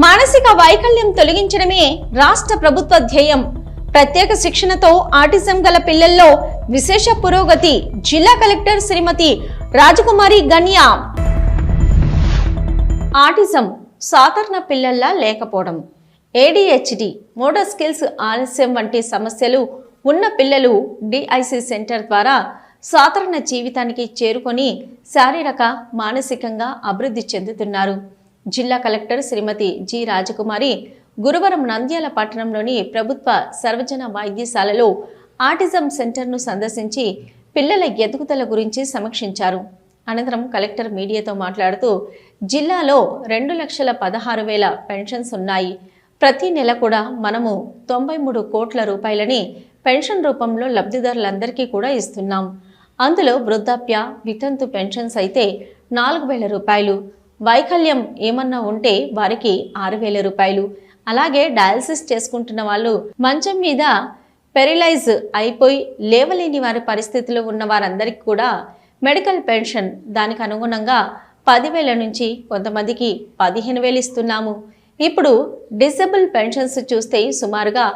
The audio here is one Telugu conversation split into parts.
మానసిక వైకల్యం తొలగించడమే రాష్ట్ర ప్రభుత్వ ధ్యేయం. ప్రత్యేక శిక్షణతో ఆటిజం గల పిల్లల్లో విశేష పురోగతి జిల్లా కలెక్టర్ శ్రీమతి రాజకుమారి గన్యా ఆటిజం సాధారణ పిల్లల్లా లేకపోవడం. ఏడిహెచ్డి మోటార్ స్కిల్స్ ఆలస్యం వంటి సమస్యలు ఉన్న పిల్లలు డిఐసి సెంటర్ ద్వారా సాధారణ జీవితానికి చేరుకొని శారీరక మానసికంగా అభివృద్ధి చెందుతున్నారు. జిల్లా కలెక్టర్ శ్రీమతి జి రాజకుమారి గురువారం నంద్యాల పట్టణంలోని ప్రభుత్వ సర్వజన వైద్యశాలలో ఆటిజం సెంటర్ను సందర్శించి పిల్లల ఎదుగుదల గురించి సమీక్షించారు. అనంతరం కలెక్టర్ మీడియాతో మాట్లాడుతూ జిల్లాలో రెండు లక్షల పదహారు వేల పెన్షన్స్ ఉన్నాయి. ప్రతి నెల కూడా మనము తొంభై మూడు కోట్ల రూపాయలని పెన్షన్ రూపంలో లబ్ధిదారులందరికీ కూడా ఇస్తున్నాం. అందులో వృద్ధాప్య వితంతు పెన్షన్స్ అయితే నాలుగు వేల రూపాయలు వైకల్యం ఏమన్నా ఉంటే వారికి ఆరు వేల రూపాయలు. అలాగే డయాలసిస్ చేసుకుంటున్న వాళ్ళు మంచం మీద పెరిలైజ్ అయిపోయి లేవలేని వారి పరిస్థితిలో ఉన్న వారందరికీ కూడా మెడికల్ పెన్షన్ దానికి అనుగుణంగా పదివేల నుంచి కొంతమందికి పదిహేను వేలు ఇస్తున్నాము. ఇప్పుడు డిసబుల్ పెన్షన్స్ చూస్తే సుమారుగా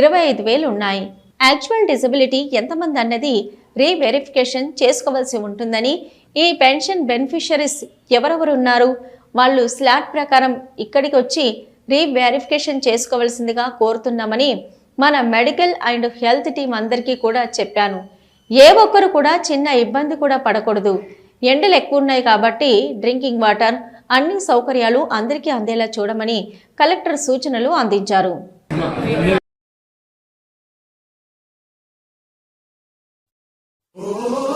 ఇరవై ఐదు వేలు ఉన్నాయి. యాక్చువల్ డిసబిలిటీ ఎంతమంది అన్నది రీవెరిఫికేషన్ చేసుకోవాల్సి ఉంటుందని ఈ పెన్షన్ బెనిఫిషరీస్ ఎవరెవరు ఉన్నారు వాళ్ళు స్లాట్ ప్రకారం ఇక్కడికి వచ్చి రీవెరిఫికేషన్ చేసుకోవాల్సిందిగా కోరుతున్నామని మన మెడికల్ అండ్ హెల్త్ టీం అందరికీ కూడా చెప్పాను. ఏ ఒక్కరు కూడా చిన్న ఇబ్బంది కూడా పడకూడదు. ఎండలు ఎక్కువ ఉన్నాయి కాబట్టి డ్రింకింగ్ వాటర్ అన్ని సౌకర్యాలు అందరికీ అందేలా చూడమని కలెక్టర్ సూచనలు అందించారు. Oh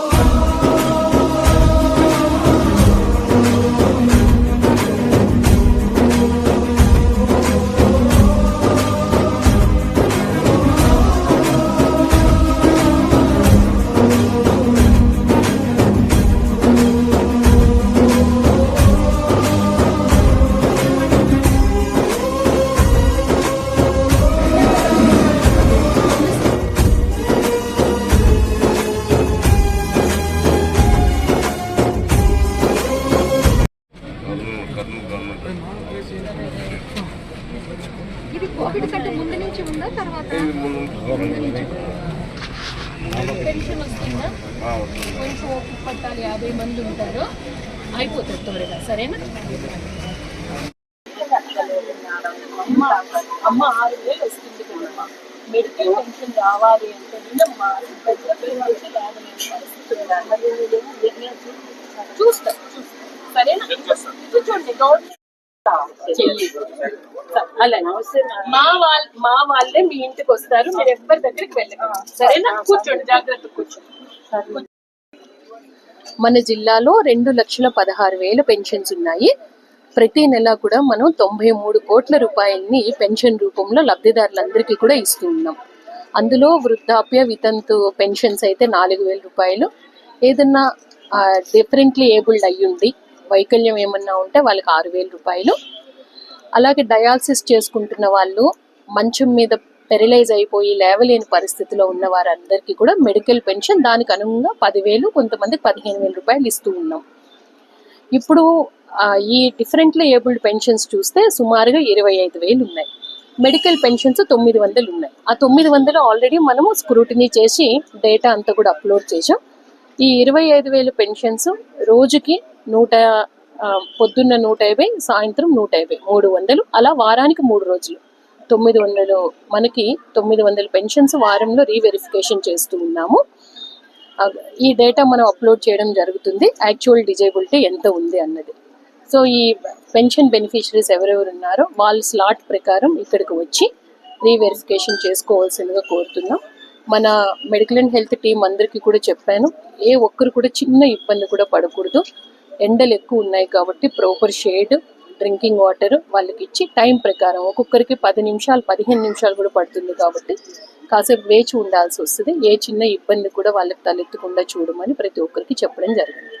పెన్షన్ వస్తుందా కొంచెం ఒక పట్టాలు యాభై మంది ఉంటారు అయిపోతుంది త్వరగా సరేనా? అమ్మ ఆరు వేలు వస్తుంది కదమ్మా మెడికల్ పెన్షన్ రావాలి అంటే నిన్నమ్మా పెద్ద పిల్లలకి పరిస్థితి చూస్తా. చూస్తా సరేనా చూడండి గవర్నమెంట్ అలా మా వాళ్ళ మా వాళ్ళే మీ ఇంటికి వస్తారు మీరు ఎవ్వరి దగ్గరికి వెళ్ళండి సరేనా? కూర్చోండి జాగ్రత్త కూర్చోండి. మన జిల్లాలో రెండు లక్షల పదహారు వేల పెన్షన్స్ ఉన్నాయి. ప్రతి నెల కూడా మనం తొంభై మూడు కోట్ల రూపాయలని పెన్షన్ రూపంలో లబ్ధిదారులందరికీ కూడా ఇస్తూ ఉన్నాం. అందులో వృద్ధాప్య వితంతు పెన్షన్స్ అయితే నాలుగు వేల రూపాయలు. ఏదన్నా డిఫరెంట్లీ ఏబుల్డ్ అయ్యుండి వైకల్యం ఏమన్నా ఉంటే వాళ్ళకి ఆరు వేల రూపాయలు. అలాగే డయాలసిస్ చేసుకుంటున్న వాళ్ళు మంచం మీద పెరలైజ్ అయిపోయి లేవలేని పరిస్థితిలో ఉన్న వారందరికీ కూడా మెడికల్ పెన్షన్ దానికి అనుగుణంగా పదివేలు కొంతమందికి పదిహేను వేల రూపాయలు ఇస్తూ ఉన్నాం. ఇప్పుడు ఈ డిఫరెంట్లీ ఏబుల్డ్ పెన్షన్స్ చూస్తే సుమారుగా ఇరవై ఐదు వేలు ఉన్నాయి. మెడికల్ పెన్షన్స్ తొమ్మిది వందలు ఉన్నాయి. ఆ తొమ్మిది వందలు ఆల్రెడీ మనము స్క్రూటినీ చేసి డేటా అంతా కూడా అప్లోడ్ చేసాం ఈ ఇరవై ఐదు వేలు పెన్షన్స్ రోజుకి నూట పొద్దున్న నూట యాభై సాయంత్రం నూట యాభై మూడు వందలు అలా వారానికి మూడు రోజులు. తొమ్మిది వందలు మనకి తొమ్మిది వందల పెన్షన్స్ వారంలో రీవెరిఫికేషన్ చేస్తూ ఉన్నాము. ఈ డేటా మనం అప్లోడ్ చేయడం జరుగుతుంది. యాక్చువల్ డిజేబిలిటీ ఎంత ఉంది అన్నది. సో ఈ పెన్షన్ బెనిఫిషరీస్ ఎవరెవరు ఉన్నారో వాళ్ళ స్లాట్ ప్రకారం ఇక్కడికి వచ్చి రీవెరిఫికేషన్ చేసుకోవాల్సిందిగా కోరుతున్నాం. మన మెడికల్ అండ్ హెల్త్ టీం అందరికీ కూడా చెప్పాను. ఏ ఒక్కరు కూడా చిన్న ఇబ్బంది కూడా పడకూడదు. ఎండలు ఎక్కువ ఉన్నాయి కాబట్టి ప్రాపర్ షేడ్ డ్రింకింగ్ వాటర్ వాళ్ళకి ఇచ్చి టైం ప్రకారం ఒక్కొక్కరికి పది నిమిషాలు పదిహేను నిమిషాలు కూడా పడుతుంది కాబట్టి కాసేపు వేచి ఉండాల్సి వస్తుంది. ఏ చిన్న ఇబ్బంది కూడా వాళ్ళకి తలెత్తకుండా చూడమని ప్రతి ఒక్కరికి చెప్పడం జరిగింది.